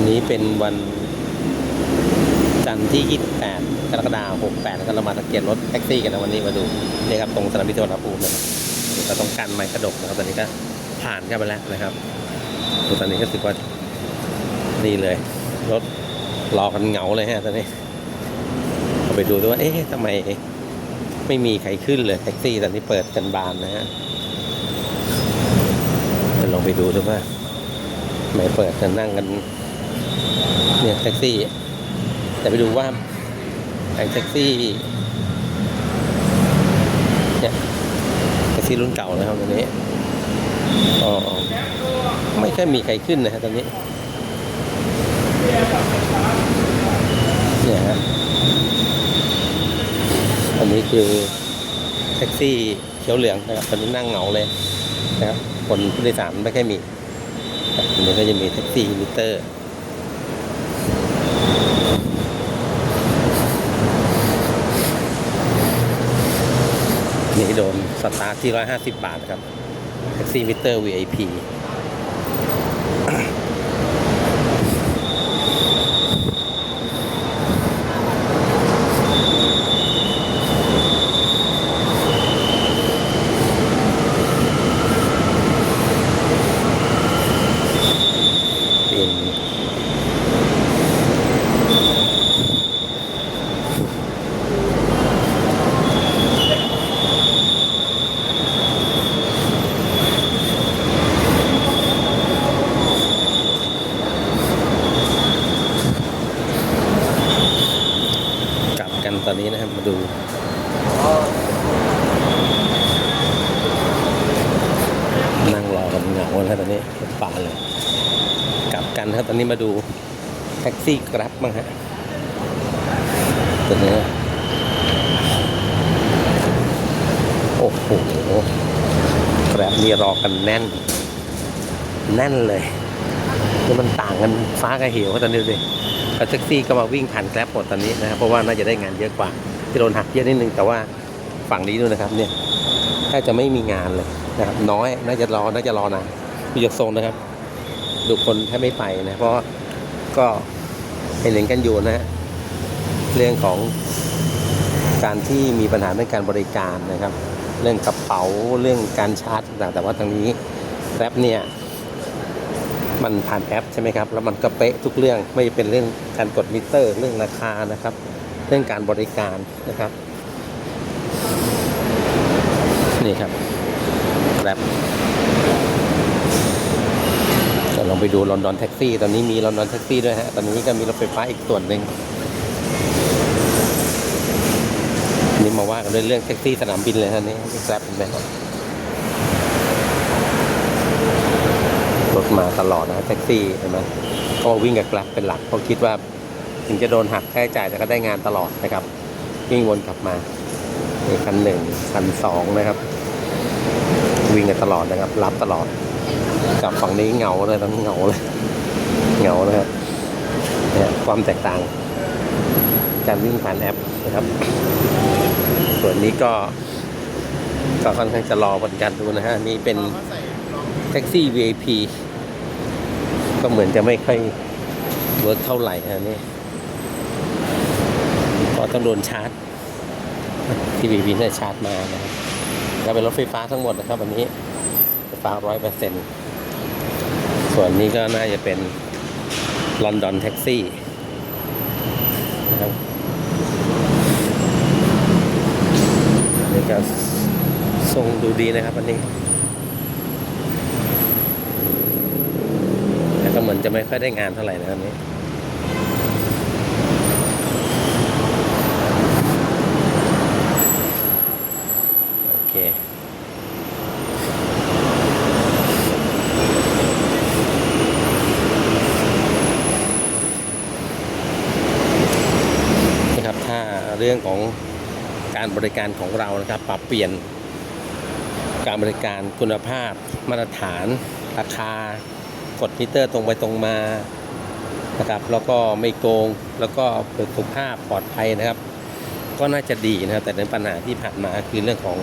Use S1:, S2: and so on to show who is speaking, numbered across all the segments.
S1: วันนี้เป็นวันจันทร์ที่ 28 กรกฎาคม 68แล้วก็เรามาสังเกตรถแท็กซี่กันนะวันนี้มาดูนี่ครับตรงสนามบินสุวรรณภูมินะครับเราต้องกันไม้กระดกนะครับตอนนี้ก็ผ่านเข้าไปแล้วนะครับตอนนี้ก็รู้สึกว่านี่เลย รถรอกันเหงาเลยฮะตอนนี้เราไปดูด้วยว่าเอ๊ะทำไมไม่มีใครขึ้นเลยแท็กซี่ตอนนี้เปิดกันบานนะฮะเดี๋ยวลองไปดูดูว่าไม่เปิดกันนั่งกัน เนี่ยแท็กซี่ แต่ไปดูว่าไอ้แท็กซี่เนี่ยแท็กซี่รุ่นเก่านะครับตอนนี้อ๋อไม่ค่อยมีใครขึ้นนะฮะตอนนี้เนี่ยฮะอันนี้คือแท็กซี่เขียวเหลืองนะครับตอนนี้นั่งเหงาเลยนะครับคนผู้โดยสารไม่ค่อยมีอันนี้ก็จะมีแท็กซี่มิเตอร์ นี้โดนสตาร์ทที่ 150 บาทครับแท็กซี่มิเตอร์ VIP เป็นกลับกันตอนนี้นะครับ มาดู นั่งรอ กันเหงาแล้วตอนนี้เป็นป่าเลย กลับกันครับตอนนี้มาดูแท็กซี่กรับบ้างฮะตัวนี้โอ้โหกรับนี่รอกันแน่น แน่นเลยนี่มันต่างกันฟ้ากับเหวครับตอนนี้ดิแล้วแท็กซี่ก็มาวิ่งผ่านแกร็บหมดตอนนี้นะครับเพราะว่าน่าจะได้งานเยอะกว่าที่โดนหักเยอะนิดนึงแต่ว่าฝั่งนี้ด้วยนะครับเนี่ยแทบจะไม่มีงานเลยนะครับน้อยน่าจะรอน่าจะรอนาน ดูจากทรงนะครับ ดูคนแทบไม่ไปนะ เพราะก็เห็นเห็นกันอยู่นะฮะเรื่องของการที่มีปัญหาเรื่องการบริการนะครับ เรื่องกระเป๋าเรื่องการชาร์จต่างแต่ว่าทางนี้แรปเนี่ยมันผ่านแอปใช่ไหมครับ แล้วมันก็เป๊ะทุกเรื่องไม่เป็นเรื่องการกดมิเตอร์ เรื่องราคานะครับ เรื่องการบริการนะครับ นี่ครับแรป ลองไปดูลอนดอนแท็กซี่ ตอนนี้มีลอนดอนแท็กซี่ด้วยฮะ ตอนนี้ก็มีรถไฟฟ้าอีกส่วนหนึ่งนี่มาว่ากันด้วยเรื่องแท็กซี่สนามบินเลยฮะนี่แกร็บเป็นไหมครับรถมาตลอดนะแท็กซี่เห็นไหมก็มาวิ่งกับแกร็บเป็นหลักเพราะคิดว่าถึงจะโดนหักค่าใช้จ่ายแต่ก็ได้งานตลอดนะครับ วิ่งวนกลับมาคันหนึ่งคันสองนะครับ วิ่งกันตลอดนะครับ รับตลอด กับฝั่งนี้เงาเลยทั้งเงาเลยเงานะครับเนี่ยความแตกต่าง การวิ่งผ่านแอปนะครับ ส่วนนี้ก็ก็ค่อนข้างจะรอเหมือนกันดูนะฮะนี่เป็นแท็กซี่ VIP ก็เหมือนจะไม่ค่อยเวิร์กเท่าไหร่ฮะนี่เพราะต้องโดนชาร์จ ที่ VIP ได้ชาร์จมานะครับก็เป็นรถไฟฟ้าทั้งหมดนะครับวันนี้ไฟฟ้าร้อยเปอร์เซ็นต์ ส่วนนี้ก็น่าจะเป็นลอนดอนแท็กซี่นะครับอันนี่ก็ทรงดูดีนะครับอันนี้ แล้วก็เหมือนจะไม่ค่อยได้งานเท่าไหร่นะครับอันนี้ โอเค นะครับถ้า เรื่องของการบริการของเรานะครับ ปรับเปลี่ยนการบริการคุณภาพ มาตรฐาน ราคากดมิเตอร์ตรงไปตรงมานะครับแล้วก็ไม่โกงแล้วก็เปิดสุขภาพปลอดภัยนะครับ ก็น่าจะดีนะครับ แต่ในปัญหาที่ผ่านมาคือเรื่องของ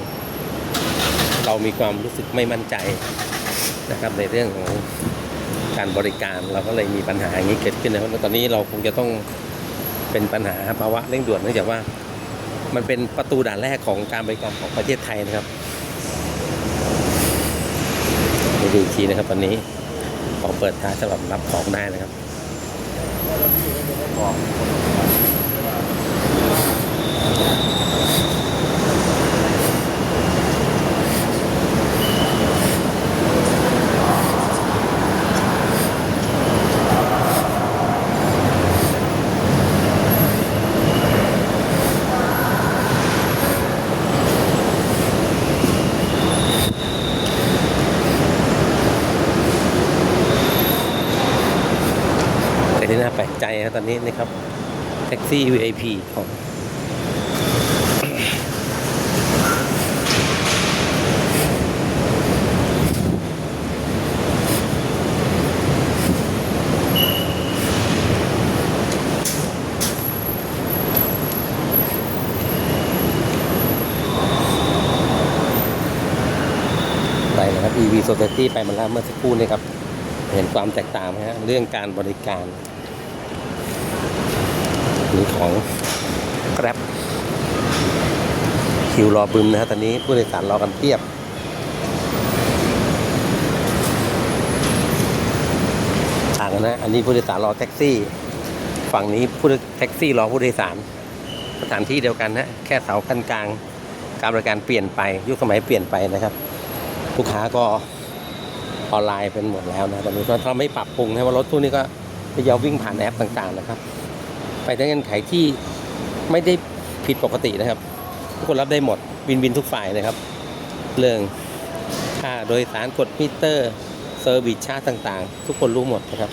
S1: เรามีความรู้สึกไม่มั่นใจนะครับ ในเรื่องของการบริการเราก็เลยมีปัญหาอย่างนี้เกิดขึ้นนะครับตอนนี้เราคงจะต้อง เป็นปัญหาภาวะเร่งด่วนเนื่องจากว่า มันเป็นประตูด่านแรกของการบริการของประเทศไทยนะครับดูอีกทีนะครับตอนนี้ขอเปิดท้ายสำหรับรับของได้นะครับแต่ที่ แปลกใจครับตอนนี้นะครับ แท็กซี่ VIP ของไปนะครับ EV Society ไปมาแล้วเมื่อสักครู่นี้ครับ เห็นความแตกต่างไหมฮะเรื่องการบริการือของ Grab คิวรอบึมนะฮะตอนนี้ผู้โดยสารรอกันเทียบต่างกันนะ อันนี้ผู้โดยสารรอแท็กซี่ ฝั่งนี้ผู้โดยแท็กซี่รอผู้โดยสาร สถานที่เดียวกันนะแค่เสาขั้นกลาง การบริการเปลี่ยนไป ยุคสมัยเปลี่ยนไปนะครับ ลูกค้าก็ออนไลน์เป็นหมดแล้วนะตอนนี้ถ้าไม่ปรับปรุงนะว่ารถตู้นี้ก็จะยอมวิ่งผ่านแอปต่างๆนะครับ ไปได้เงินไขที่ไม่ได้ผิดปกตินะครับ ทุกคนรับได้หมดวินวินทุกฝ่ายนะครับ เรื่องค่าโดยสารกดมิเตอร์เซอร์วิสชาร์จต่างๆ ทุกคนรู้หมดนะครับ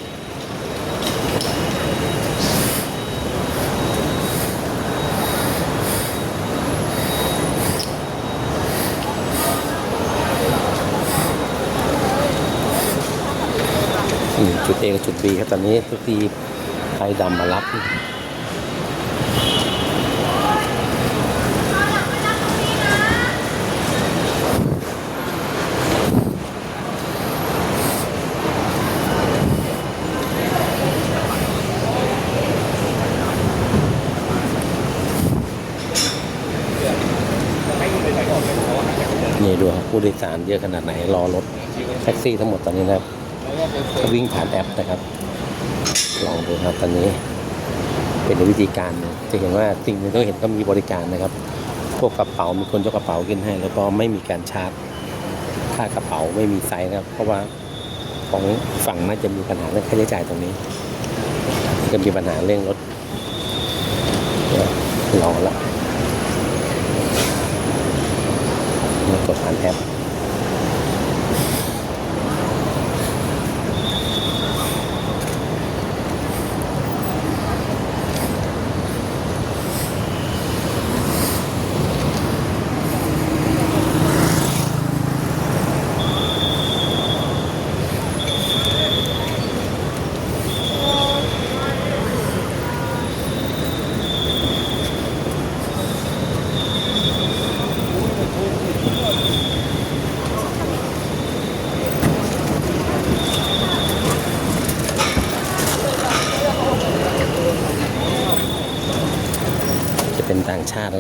S1: จุด A กับจุด B ครับตอนนี้ทุกทีไฟดำมารับ นี่ดูครับผู้โดยสารเยอะขนาดไหนรอรถแท็กซี่ทั้งหมดตอนนี้นะครับวิ่งผ่านแอปนะครับ ลองดูครับตอนนี้ เป็นวิธีการจะเห็นว่าสิ่งหนึงต้องเห็นก็มีบริการนะครับ พวกกระเป๋ามีคนยกกระเป๋าขึ้นให้ แล้วก็ไม่มีการชาร์จค่ากระเป๋าไม่มีไซส์นะครับ เพราะว่าของฝั่งน่าจะมีปัญหาเรื่องค่าใช้จ่ายตรงนี้ก็มีปัญหาเรื่องรถรอล้วนี่กดผ่านแอป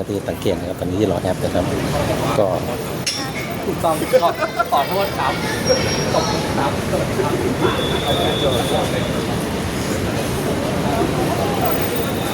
S1: ับที่ตังเกียนะครับตอนนี้ที่รอแอปนะครับ ก็
S2: ถูกต้องขออโทษครับขอบคุครับขอบคุณครับ